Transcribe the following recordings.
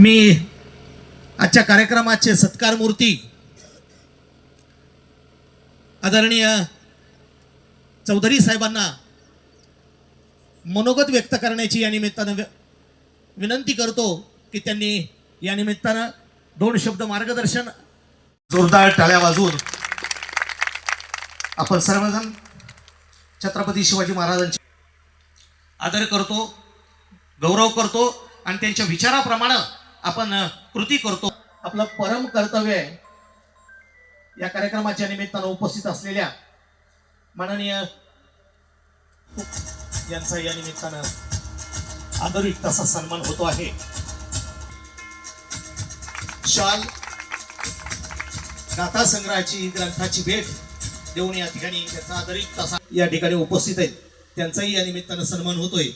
मी आजच्या कार्यक्रमाचे सत्कार मूर्ती आदरणीय चौधरी साहेबांना मनोगत व्यक्त करण्याची या निमित्तानं विनंती करतो की त्यांनी या निमित्तानं दोन शब्द मार्गदर्शन जोरदार टाळ्या वाजून आपण सर्वजण छत्रपती शिवाजी महाराजांचे आदर करतो गौरव करतो आणि त्यांच्या विचाराप्रमाणे आपण कृती करतो. आपलं परम कर्तव्य आहे. या कार्यक्रमाच्या निमित्तानं उपस्थित असलेल्या माननीय यांचा या निमित्तानं आदरिक तसा सन्मान होतो आहे. शाल गाथा संग्रहाची ग्रंथाची भेट देऊन या ठिकाणी त्यांचा आदरिक तसा या ठिकाणी उपस्थित आहेत. त्यांचाही या निमित्तानं सन्मान होतोय.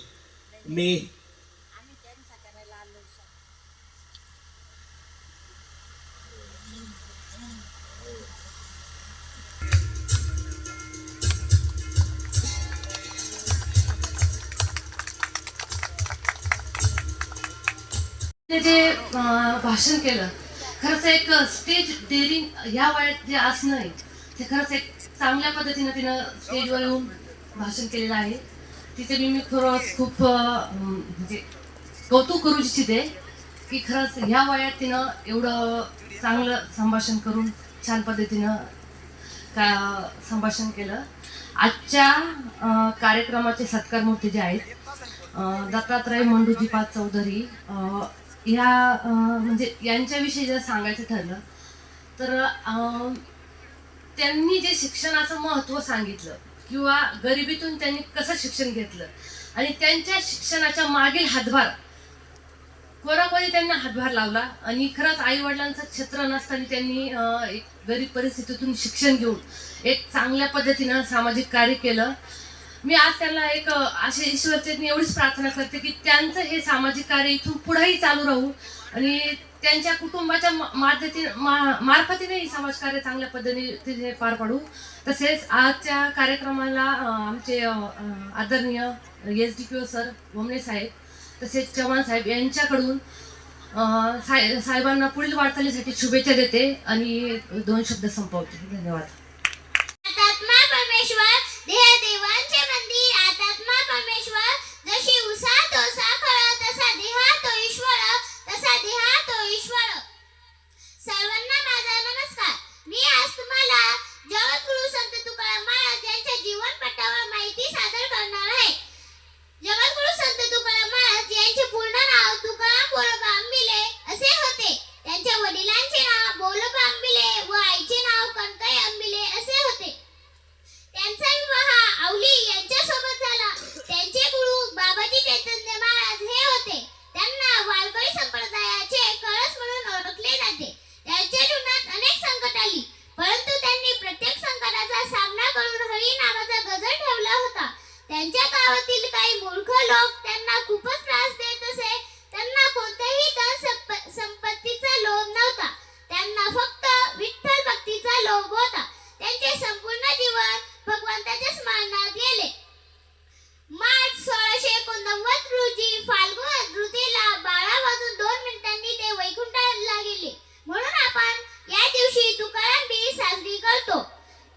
मी ते जे भाषण केलं खरंच एक स्टेज डेअरिंग ह्या वयात जे असणं आहे ते खरंच एक चांगल्या पद्धतीनं तिनं स्टेजवर येऊन भाषण केलेलं आहे. तिचे मी मी खरंच खूप म्हणजे कौतुक करू इच्छिते की खरंच ह्या वयात तिनं एवढं चांगलं संभाषण करून छान पद्धतीनं का संभाषण केलं. आजच्या कार्यक्रमाचे कार्यक्रमाचे सत्कारमूर्ती जे आहेत दत्तात्रय दत्तात्रय मंडूजीपाद चौधरी ह्या म्हणजे यांच्याविषयी जर सांगायचं ठरलं तर अं, त्यांनी जे शिक्षणाचं महत्त्व सांगितलं किंवा गरिबीतून त्यांनी कसं शिक्षण घेतलं आणि त्यांच्या शिक्षणाच्या मागील हातभार कोणाकोणी त्यांना हातभार लावला आणि खरंच आई वडिलांचं क्षेत्र नसताना त्यांनी एक गरीब परिस्थितीतून शिक्षण घेऊन एक चांगल्या पद्धतीनं सामाजिक कार्य केलं मी आज त्यांना एक अशी ईश्वरचेतनी एवढीच प्रार्थना करते की त्यांचं हे सामाजिक कार्य इथून पुढेही चालू राहू. आणि त्यांच्या कुटुंबाच्या मा- मार्फतीने ही समाजकार्य चांगल्या पद्धतीने पार पाडू. तसेच आजच्या कार्यक्रमाला आमचे आदरणीय S D P O sir Bhomane साहेब तसेच चव्हाण साहेब यांच्याकडून अं, साहेबांना पुढील वाटचालीसाठी शुभेच्छा देते आणि दोन शब्द संपवते. धन्यवाद. त्यांच्या काही मूर्ख लोक. त्यांना खूपच त्रास देत असे त्यांना कोणत्याही धन संप- संपत्तीचा लोभ नव्हता त्यांना फक्त विठ्ठल भक्तीचा लोभ होता त्यांचे संपूर्ण जीवन भगवंताच्या स्मरणात गेले मार्च सोळाशे एकोणनव्वद रोजी फाल्गुन तृतीयेला बारा वाजून दोन मिनिटांनी ते वैकुंठाला गेले म्हणून आपण या दिवशी तुकाराम बिळी साजरी करतो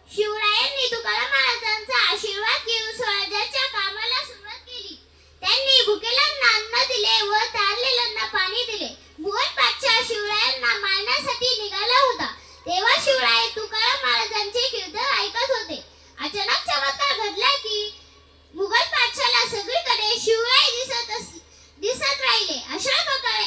शिवरायांनी तुकाराम महाराजांचा आशीर्वाद घेऊन स्वराज्याच्या कामाला सुरुवात केली त्यांनी भुकेलांना अन्न दिले व तारलेल्यांना पाणी दिले मुघल बादशाह शिवरायांना मारण्यासाठी निघाला होता तेव्हा शिवराय तुकाराम महाराजांचे कीर्तन ऐकत होते अचानक चमत्कार घडला की मुघल पाठशाला सगळीकडे शिवराय दिसत अस दिसत राहिले अशा प्रकारे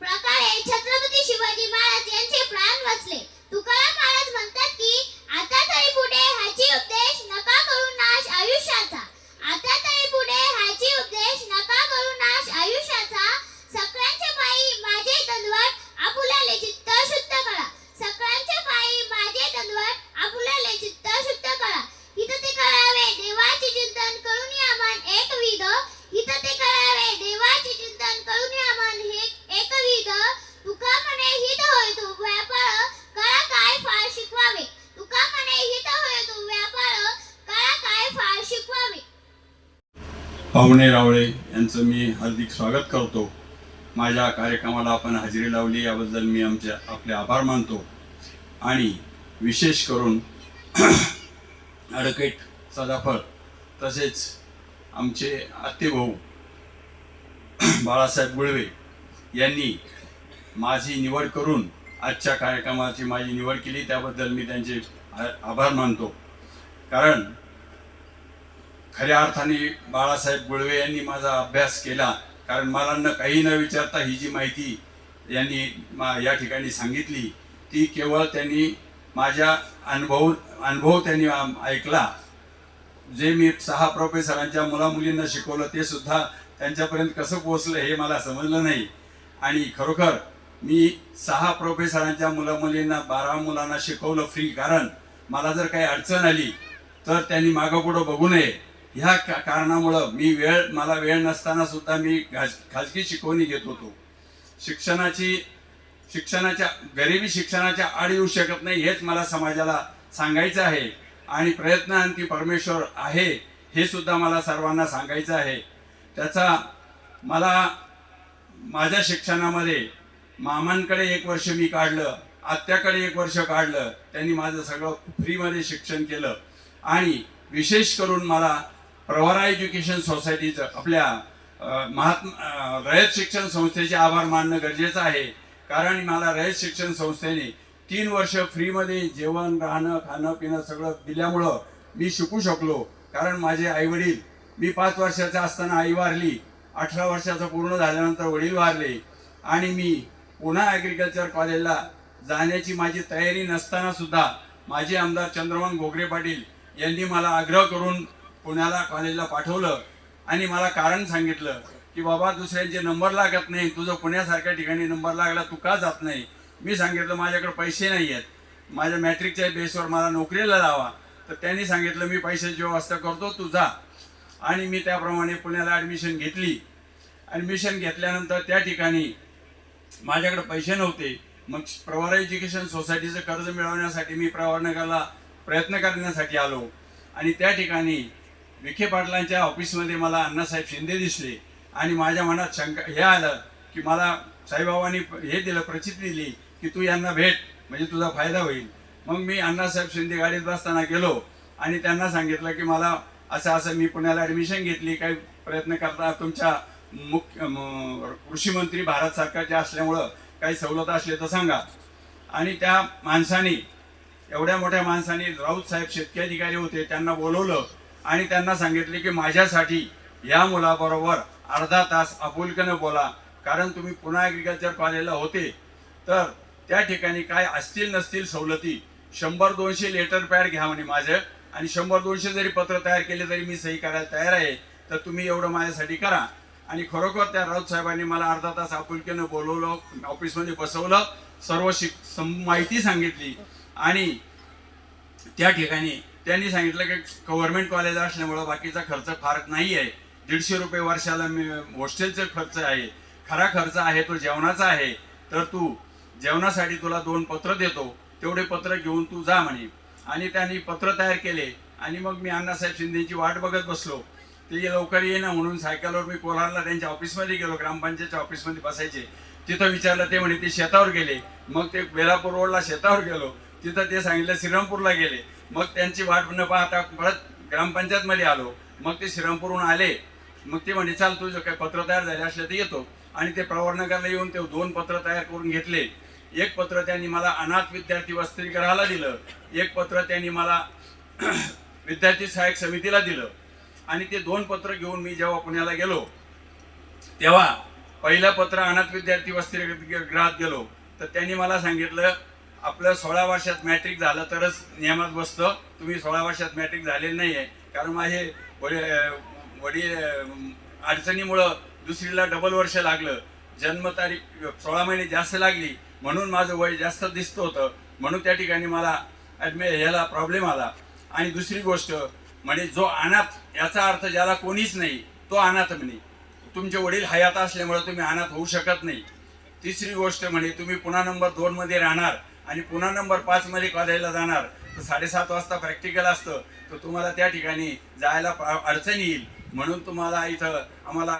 प्रकारे छत्रपती शिवाजी महाराज यांचे प्राण वाचले तुकाराम महाराज म्हणतात की आता तरी पुढे ह्याची उपदेश नका करू नाश आयुष्याचा आता तरी पुढे ह्याची उपदेश नका करू नाश आयुष्याचा सगळ्यांच्या पायी माझे दंडवट आपुलाले चित्त शुद्ध करा सगळ्यांच्या पायी माझे दंडवट आपुलाले चित्त शुद्ध करा हित ते करावे देवाचे चिंतन करून आम्हाला एकविध हित ते करावे देवाचे चिंतन करून आम्हाला हे एकविध तुका म्हणे हित होय तू व्यापार कळा काय फार शिकवावे तुका म्हणे हित होय तू व्यापार कळा काय फार शिकवावे पाहुणे रावळे यांचं मी हार्दिक स्वागत करतो. माझ्या कार्यक्रमाला आपण हजेरी लावली याबद्दल मी आमच्या आपले आभार मानतो. आणि विशेष करून अडकेट सदाफळ तसेच आमचे आत्तेभाऊ बाळासाहेब गुळवे यांनी माझी निवड करून आजच्या कार्यक्रमाची माझी निवड केली त्याबद्दल मी त्यांचे आ- आभार मानतो. कारण खऱ्या अर्थाने बाळासाहेब गुळवे यांनी माझा अभ्यास केला. कारण मला न काही न विचारता ही जी माहिती यांनी मा या ठिकाणी सांगितली ती केवळ त्यांनी माझ्या अनुभव अनुभव त्यांनी ऐकला. जे मी सहा प्रोफेसरांच्या मुलामुलींना शिकवलं ते सुद्धा त्यांच्यापर्यंत कसं पोहोचलं हे मला समजलं नाही. आणि खरोखर मी सहा प्रोफेसरांच्या मुलामुलींना बारा मुलांना शिकवलं फ्री कारण मला जर काही अडचण आली तर त्यांनी मागं पुढं बघू नये. ह्या का कारणामुळं मी वेळ मला वेळ नसताना सुद्धा मी खाज खाजगी शिकवणी घेत होतो. शिक्षणाची शिक्षणाच्या गरिबी शिक्षणाच्या आड येऊ शकत नाही हेच मला समाजाला सांगायचं आहे. आणि प्रयत्नांती परमेश्वर आहे हे सुद्धा मला सर्वांना सांगायचं आहे. त्याचा मला माझ्या शिक्षणामध्ये मामांकडे एक वर्ष मी काढलं आत्याकडे एक वर्ष काढलं त्यांनी माझं सगळं फ्रीमध्ये शिक्षण केलं. आणि विशेष करून मला प्रवरा एज्युकेशन सोसायटीचं आपल्या महात्मा रयत शिक्षण संस्थेचे आभार मानणं गरजेचं आहे. कारण मला रयत शिक्षण संस्थेने तीन वर्ष फ्रीमध्ये जेवण राहणं खाणं पिणं सगळं दिल्यामुळं मी शिकू शकलो. कारण माझे आईवडील मी पाच वर्षाचा असताना आई वारली अठरा वर्षाचं पूर्ण झाल्यानंतर वडील वारले आणि मी पुन्हा ॲग्रिकल्चर कॉलेजला जाण्याची माझी तयारी नसताना सुद्धा माजी आमदार चंद्रमन घोगरे पाटील यांनी मला आग्रह करून पुण्याला कॉलेजला पाठवलं आणि मला कारण सांगितलं की बाबा दुसऱ्यांचे नंबर लागत नाही तुझं पुण्यासारख्या ठिकाणी नंबर लागला तू का जात नाही? मी सांगितलं माझ्याकडे पैसे नाही आहेत. माझ्या मॅट्रिकच्या बेसवर मला नोकरीला लावा. तर त्यांनी सांगितलं मी पैशाची व्यवस्था करतो तू जा. आणि मी त्याप्रमाणे पुण्याला ॲडमिशन घेतली. ॲडमिशन घेतल्यानंतर त्या ठिकाणी माझ्याकडे पैसे नव्हते. मग प्रवार एज्युकेशन सोसायटीचं कर्ज मिळवण्यासाठी मी प्रवारनगरला प्रयत्न करण्यासाठी आलो. आणि त्या ठिकाणी विखे पाटलांच्या ऑफिसमध्ये मला अण्णासाहेब शिंदे दिसले आणि माझ्या मनात शंका हे आलं की मला साईबाबांनी हे दिलं प्रचिती दिली की तू यांना भेट म्हणजे तुझा फायदा होईल. मग मी अण्णासाहेब शिंदे गाडीत बसताना गेलो आणि त्यांना सांगितलं की मला असं असं मी पुण्याला ॲडमिशन घेतली काही प्रयत्न करता तुमच्या मुख्य कृषीमंत्री कृषी मंत्री भारत सरकारच्या असल्यामुळं काही सवलत असले तर सांगा. आणि त्या माणसाने एवढ्या मोठ्या माणसाने राऊत साहेब शेतकी अधिकारी होते त्यांना बोलवलं आणि त्यांना सांगितले की माझ्यासाठी या मुलाबरोबर अर्धा तास आपुलकीनं बोला. कारण तुम्ही पुन्हा ॲग्रिकल्चर कॉलेजला होते. तर त्या ठिकाणी काय असतील नसतील सवलती शंभर दोनशे लेटर पॅड घ्या म्हणे माझं. आणि शंभर दोनशे जरी पत्र तयार केले तरी मी सही करायला तयार आहे. तर तुम्ही एवढं माझ्यासाठी करा. आणि खरोखर त्या राऊत साहेबांनी मला अर्धा तास आपुलकीनं बोलवलं ऑफिसमध्ये बसवलं सर्व शिक सम- माहिती सांगितली. आणि त्या ठिकाणी त्यांनी सांगितलं की गव्हर्नमेंट कॉलेज असल्यामुळं बाकीचा खर्च फार नाही आहे दीडशे रुपये वर्षाला मी हॉस्टेलचा खर्च आहे. खरा खर्च आहे तो जेवणाचा आहे. तर तू जेवणासाठी तुला दोन पत्र देतो. तेवढे पत्र घेऊन तू जा म्हणे. आणि त्यांनी पत्र तयार केले. आणि मग मी अण्णासाहेब शिंदेची वाट बघत बसलो. ते लवकर ये ना म्हणून सायकलवर मी कोल्हारला त्यांच्या ऑफिसमध्ये गेलो ग्रामपंचायतच्या ऑफिसमध्ये बसायचे. तिथं विचारलं ते म्हणे ते शेतावर गेले. मग ते बेलापूर रोडला शेतावर गेलो. तिथं ते सांगितलं श्रीरामपूरला गेले. मग त्यांची वाट न पाहता परत ग्रामपंचायतमध्ये आलो. मग ते श्रीरामपूरहून आले. मग ते म्हणे चाल तुझं काय पत्र तयार झाले असले तर येतो. आणि ते प्रवरनगरला येऊन ते दोन पत्र तयार करून घेतले. एक पत्र त्यांनी मला अनाथ विद्यार्थी वस्त्रीगृहाला दिलं. एक पत्र त्यांनी मला विद्यार्थी सहाय्यक समितीला दिलं. आणि ते दोन पत्र घेऊन मी जेव्हा पुण्याला गेलो तेव्हा पहिलं पत्र अनाथ विद्यार्थी वस्त्रीगृहात गेलो. तर त्यांनी मला सांगितलं आपलं सोळा वर्षात मॅट्रिक झालं तरच नियमात बसतं. तुम्ही सोळा वर्षात मॅट्रिक झालेलं नाही आहे कारण माझे वडील वडील अडचणीमुळं दुसरीला डबल वर्ष लागलं. जन्मतारीख सोळा महिने जास्त लागली. म्हणून माझं वय जास्त दिसतं होतं. म्हणून त्या ठिकाणी मला ॲडमि ह्याला प्रॉब्लेम आला. आणि दुसरी गोष्ट म्हणजे जो अनाथ याचा अर्थ ज्याला कोणीच नाही तो अनाथ म्हणे. तुमचे वडील हयात असल्यामुळे तुम्ही अनाथ होऊ शकत नाही. तिसरी गोष्ट म्हणे तुम्ही पुन्हा नंबर दोनमध्ये राहणार. आणि पुन्हा नंबर पाचमध्ये कॉलेजला जाणार. तर साडेसात वाजता प्रॅक्टिकल असतं. तर तुम्हाला त्या ठिकाणी जायला अडचण येईल. म्हणून तुम्हाला इथं आम्हाला